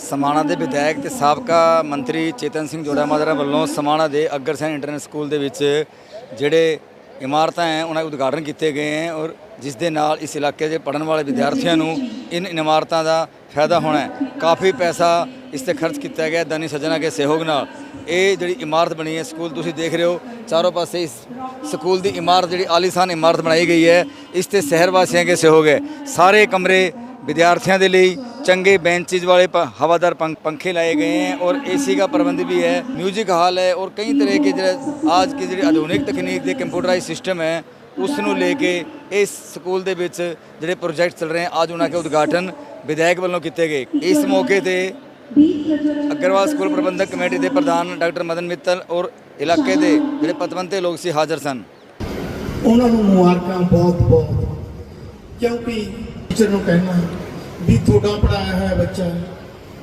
ਸਮਾਣਾ ਦੇ ਵਿਧਾਇਕ ਤੇ ਸਾਬਕਾ ਮੰਤਰੀ ਚੇਤਨ ਸਿੰਘ ਜੋੜਾ ਮਾਜਰਾ ਵੱਲੋਂ ਸਮਾਣਾ ਦੇ ਅਗਰਸੈਨ ਇੰਟਰਨੈਸ਼ਨਲ ਸਕੂਲ ਦੇ ਵਿੱਚ ਜਿਹੜੇ ਇਮਾਰਤਾਂ ਹੈ, ਉਹਨਾਂ ਦੇ ਉਦਘਾਟਨ ਕੀਤੇ ਗਏ ਹੈ ਔਰ ਜਿਸ ਦੇ ਨਾਲ ਇਸ ਇਲਾਕੇ ਦੇ ਪੜਨ ਵਾਲੇ ਵਿਦਿਆਰਥੀਆਂ ਨੂੰ ਇਨ ਇਮਾਰਤਾਂ ਦਾ ਫਾਇਦਾ ਹੋਣਾ ਹੈ। ਕਾਫੀ ਪੈਸਾ ਇਸ ਤੇ ਖਰਚ ਕੀਤਾ ਗਿਆ ਹੈ, ਦਾਨੀ ਸੱਜਣਾ ਕੇ ਸਹਿਯੋਗ ਨਾਲ। ਇਹ ਜਿਹੜੀ ਇਮਾਰਤ ਬਣੀ ਹੈ, ਸਕੂਲ ਤੁਸੀਂ ਦੇਖ ਰਹੇ ਹੋ, ਚਾਰੋਂ ਪਾਸੇ ਇਸ ਸਕੂਲ ਦੀ ਇਮਾਰਤ ਜਿਹੜੀ ਆਲੀਸ਼ਾਨ ਇਮਾਰਤ ਬਣਾਈ ਗਈ ਹੈ, ਇਸ ਤੇ ਸ਼ਹਿਰ ਵਾਸੀਆਂ ਕੇ ਸਹਿਯੋਗ ਹੈ। ਸਾਰੇ ਕਮਰੇ विद्यार्थियों के लिए चंगे बेंचेज वाले प- हवादार पंख पंखे लाए गए हैं और एसी का प्रबंध भी है म्यूजिक हॉल है और कई तरह के ਜਿਹੜੇ आज की ਜਿਹੜੀ ਆਧੁਨਿਕ ਤਕਨੀਕ ਦੇ ਕੰਪਿਊਟਰਾਈਜ਼ ਸਿਸਟਮ ਹੈ ਉਸ ਨੂੰ ਲੈ ਕੇ ਇਸ ਸਕੂਲ ਦੇ ਵਿੱਚ ਜਿਹੜੇ ਪ੍ਰੋਜੈਕਟ ਚੱਲ ਰਹੇ ਹਨ ਅੱਜ ਉਹਨਾਂ ਦੇ ਉਦਘਾਟਨ ਵਿਧਾਇਕ ਵੱਲੋਂ ਕੀਤੇ ਗਏ ਇਸ ਮੌਕੇ ਤੇ ਅਗਰਵਾਲ ਸਕੂਲ ਪ੍ਰਬੰਧਕ ਕਮੇਟੀ ਦੇ ਪ੍ਰਧਾਨ ਡਾਕਟਰ ਮਦਨ ਮਿੱਤਲ ਔਰ ਇਲਾਕੇ ਦੇ ਜਿਹੜੇ ਪਤਵੰਤੇ ਲੋਕ ਸੀ ਹਾਜ਼ਰ ਸਨ ਉਹਨਾਂ ਨੂੰ ਮੁਬਾਰਕਾਂ ਬਹੁਤ ਬਹੁਤ ਕਿਉਂਕਿ ਟੀਚਰ ਨੂੰ ਕਹਿਣਾ ਵੀ ਤੁਹਾਡਾ ਪੜਾਇਆ ਹੋਇਆ ਬੱਚਾ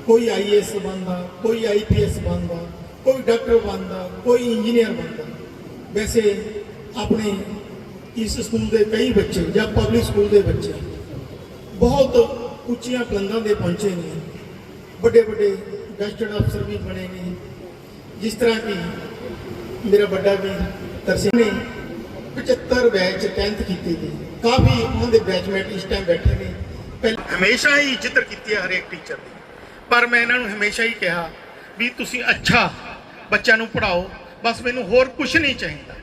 ਕੋਈ ਆਈਏਐਸ ਬਣਦਾ, ਕੋਈ ਆਈਪੀਐਸ ਬਣਦਾ, ਕੋਈ ਡਾਕਟਰ ਬਣਦਾ, ਕੋਈ ਇੰਜੀਨੀਅਰ ਬਣਦਾ। ਵੈਸੇ ਆਪਣੇ ਇਸ ਸਕੂਲ ਦੇ ਕਈ ਬੱਚੇ ਜਾਂ ਪਬਲਿਕ ਸਕੂਲ ਦੇ ਬੱਚੇ ਬਹੁਤ ਉੱਚੀਆਂ ਬੁਲੰਦਾਂ ਦੇ ਪਹੁੰਚੇ ਨੇ। ਵੱਡੇ ਵੱਡੇ ਗੈਸਟਡ ਅਫਸਰ ਵੀ ਬਣੇ ਨੇ। ਜਿਸ ਤਰ੍ਹਾਂ ਕਿ ਮੇਰਾ ਵੱਡਾ ਵੀ ਤਰਸੀ ਨੇ 75 ਬੈਚ 10th ਕੀਤੀ ਗਈ। ਕਾਫੀ ਉਹਨਾਂ ਦੇ ਬੈਚਮੇਟ ਇਸ ਟਾਈਮ ਬੈਠੇ ਨੇ। ਪਹਿਲਾਂ ਹਮੇਸ਼ਾ ਹੀ ਇੱਜ਼ਤ ਕੀਤੀ ਹੈ ਹਰੇਕ ਟੀਚਰ ਦੀ। ਪਰ ਮੈਂ ਇਹਨਾਂ ਨੂੰ ਹਮੇਸ਼ਾ ਹੀ ਕਿਹਾ ਵੀ ਤੁਸੀਂ ਅੱਛਾ ਬੱਚਿਆਂ ਨੂੰ ਪੜ੍ਹਾਓ, ਬਸ ਮੈਨੂੰ ਹੋਰ ਕੁਝ ਨਹੀਂ ਚਾਹੀਦਾ।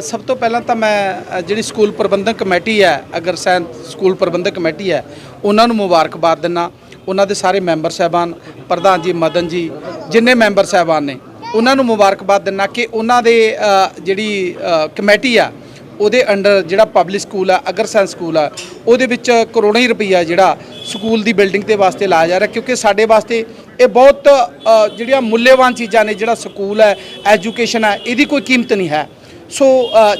ਸਭ ਤੋਂ ਪਹਿਲਾਂ ਤਾਂ ਮੈਂ ਜਿਹੜੀ ਸਕੂਲ ਪ੍ਰਬੰਧਕ ਕਮੇਟੀ ਹੈ ਅਗਰਸੈਨ ਸਕੂਲ ਪ੍ਰਬੰਧਕ ਕਮੇਟੀ ਹੈ, ਉਹਨਾਂ ਨੂੰ ਮੁਬਾਰਕਬਾਦ ਦਿੰਨਾ। ਉਹਨਾਂ ਦੇ ਸਾਰੇ ਮੈਂਬਰ ਸਾਹਿਬਾਨ, ਪ੍ਰਧਾਨ ਜੀ, ਮਦਨ ਜੀ, ਜਿੰਨੇ ਮੈਂਬਰ ਸਾਹਿਬਾਨ ਨੇ, ਉਹਨਾਂ ਨੂੰ ਮੁਬਾਰਕਬਾਦ ਦਿੰਨਾ ਕਿ ਉਹਨਾਂ ਦੇ ਜਿਹੜੀ ਕਮੇਟੀ ਆ, ਉਹਦੇ ਅੰਡਰ ਜਿਹੜਾ ਪਬਲਿਕ ਸਕੂਲ ਆ ਅਗਰਸੈਨ ਸਕੂਲ ਆ, ਉਹਦੇ ਵਿੱਚ ਕਰੋੜਾਂ ਹੀ ਰੁਪਈਆ ਜਿਹੜਾ ਸਕੂਲ ਦੀ ਬਿਲਡਿੰਗ ਦੇ ਵਾਸਤੇ ਲਾਇਆ ਜਾ ਰਿਹਾ, ਕਿਉਂਕਿ ਸਾਡੇ ਵਾਸਤੇ ਇਹ ਬਹੁਤ ਜਿਹੜੀਆਂ ਮੁੱਲੇਵਾਨ ਚੀਜ਼ਾਂ ਨੇ, ਜਿਹੜਾ ਸਕੂਲ ਹੈ, ਐਜੂਕੇਸ਼ਨ ਹੈ, ਇਹਦੀ ਕੋਈ ਕੀਮਤ ਨਹੀਂ ਹੈ। ਸੋ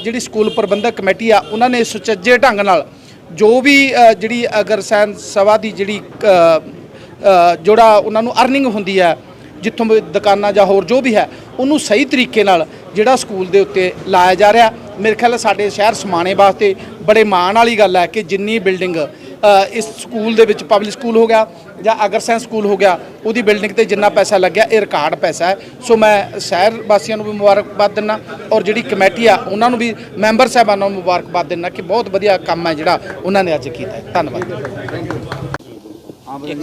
ਜਿਹੜੀ ਸਕੂਲ ਪ੍ਰਬੰਧਕ ਕਮੇਟੀ ਆ, ਉਹਨਾਂ ਨੇ ਸੁਚੱਜੇ ਢੰਗ ਨਾਲ ਜੋ ਵੀ ਜਿਹੜੀ ਅਗਰ ਸੈਨ ਸਭਾ ਦੀ ਜਿਹੜੀ ਜਿਹੜਾ ਉਹਨਾਂ ਨੂੰ ਅਰਨਿੰਗ ਹੁੰਦੀ ਹੈ, ਜਿੱਥੋਂ ਵੀ ਦੁਕਾਨਾਂ ਜਾਂ ਹੋਰ ਜੋ ਵੀ ਹੈ, ਉਹਨੂੰ ਸਹੀ ਤਰੀਕੇ ਨਾਲ ਜਿਹੜਾ ਸਕੂਲ ਦੇ ਉੱਤੇ ਲਾਇਆ ਜਾ ਰਿਹਾ। ਮੇਰੇ ਖਿਆਲ ਸਾਡੇ ਸ਼ਹਿਰ ਸਮਾਣੇ ਵਾਸਤੇ ਬੜੇ ਮਾਣ ਵਾਲੀ ਗੱਲ ਹੈ ਕਿ ਜਿੰਨੀ ਬਿਲਡਿੰਗ ਇਸ ਸਕੂਲ ਦੇ ਵਿੱਚ ਪਬਲਿਕ ਸਕੂਲ ਹੋ ਗਿਆ ਜਾਂ ਅਗਰਸੈਨ ਸਕੂਲ ਹੋ ਗਿਆ ਉਹਦੀ ਬਿਲਡਿੰਗ ਤੇ ਜਿੰਨਾ ਪੈਸਾ ਲੱਗਿਆ ਇਹ ਰਿਕਾਰਡ ਪੈਸਾ ਹੈ। ਸੋ ਮੈਂ ਸ਼ਹਿਰ ਵਾਸੀਆਂ ਨੂੰ ਵੀ ਮੁਬਾਰਕਬਾਦ ਦਿੰਦਾ ਔਰ ਜਿਹੜੀ ਕਮੇਟੀ ਆ ਉਹਨਾਂ ਨੂੰ ਵੀ ਮੈਂਬਰ ਸਾਹਿਬਾਨਾਂ ਨੂੰ ਮੁਬਾਰਕਬਾਦ ਦਿੰਦਾ ਕਿ ਬਹੁਤ ਵਧੀਆ ਕੰਮ ਹੈ ਜਿਹੜਾ ਉਹਨਾਂ ਨੇ ਅੱਜ ਕੀਤਾ ਹੈ। ਧੰਨਵਾਦ।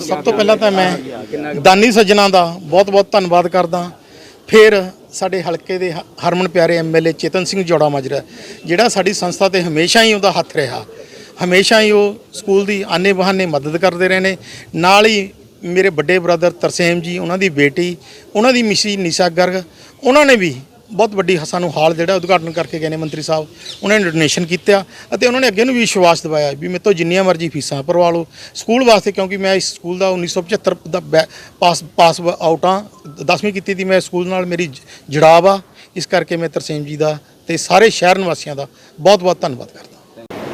ਸਭ ਤੋਂ ਪਹਿਲਾਂ ਤਾਂ ਮੈਂ ਦਾਨੀ ਸੱਜਣਾ ਦਾ ਬਹੁਤ-ਬਹੁਤ ਧੰਨਵਾਦ ਕਰਦਾ। ਫਿਰ ਸਾਡੇ ਹਲਕੇ ਦੇ ਹਰਮਨ ਪਿਆਰੇ ਐਮਐਲਏ ਚੇਤਨ ਸਿੰਘ ਜੋੜਾ ਮਾਜਰਾ ਜਿਹੜਾ ਸਾਡੀ ਸੰਸਥਾ ਤੇ ਹਮੇਸ਼ਾ ਹੀ ਉਹਦਾ ਹੱਥ ਰਿਹਾ। ਹਮੇਸ਼ਾ ਹੀ ਉਹ ਸਕੂਲ ਦੀ ਆਨੇ ਬਹਾਨੇ ਮਦਦ ਕਰਦੇ ਰਹੇ ਨੇ। ਨਾਲ ਹੀ ਮੇਰੇ ਵੱਡੇ ਬ੍ਰਦਰ ਤਰਸੇਮ ਜੀ, ਉਹਨਾਂ ਦੀ ਬੇਟੀ, ਉਹਨਾਂ ਦੀ ਮਿਸੀ ਨਿਸ਼ਾ ਗਰਗ, ਉਹਨਾਂ ਨੇ ਵੀ ਬਹੁਤ ਵੱਡੀ ਸਾਨੂੰ ਹਾਲ ਜਿਹੜਾ ਉਦਘਾਟਨ ਕਰਕੇ ਗਏ ਨੇ ਮੰਤਰੀ ਸਾਹਿਬ। ਉਹਨਾਂ ਨੇ ਡੋਨੇਸ਼ਨ ਕੀਤਾ ਅਤੇ ਉਹਨਾਂ ਨੇ ਅੱਗੇ ਨੂੰ ਵੀ ਵਿਸ਼ਵਾਸ ਦਿਵਾਇਆ ਵੀ ਮੇਰੇ ਤੋਂ ਜਿੰਨੀਆਂ ਮਰਜ਼ੀ ਫੀਸਾਂ ਭਰਵਾ ਲਓ। ਸਕੂਲ ਵਾਸਤੇ ਕਿਉਂਕਿ ਮੈਂ ਇਸ ਸਕੂਲ ਦਾ 1975 ਦਾ ਬੈ- ਪਾਸ ਪਾਸ ਆਊਟ ਹਾਂ 10ਵੀਂ ਕੀਤੀ ਦੀ ਮੈਂ ਸਕੂਲ ਨਾਲ, ਮੇਰੀ ਜ- ਜੁੜਾਵ ਆ। ਇਸ ਕਰਕੇ ਮੈਂ ਤਰਸੇਮ ਜੀ ਦਾ ਤੇ ਸਾਰੇ ਸ਼ਹਿਰ ਨਿਵਾਸੀਆਂ ਦਾ ਬਹੁਤ ਬਹੁਤ ਧੰਨਵਾਦ ਕਰਦਾ।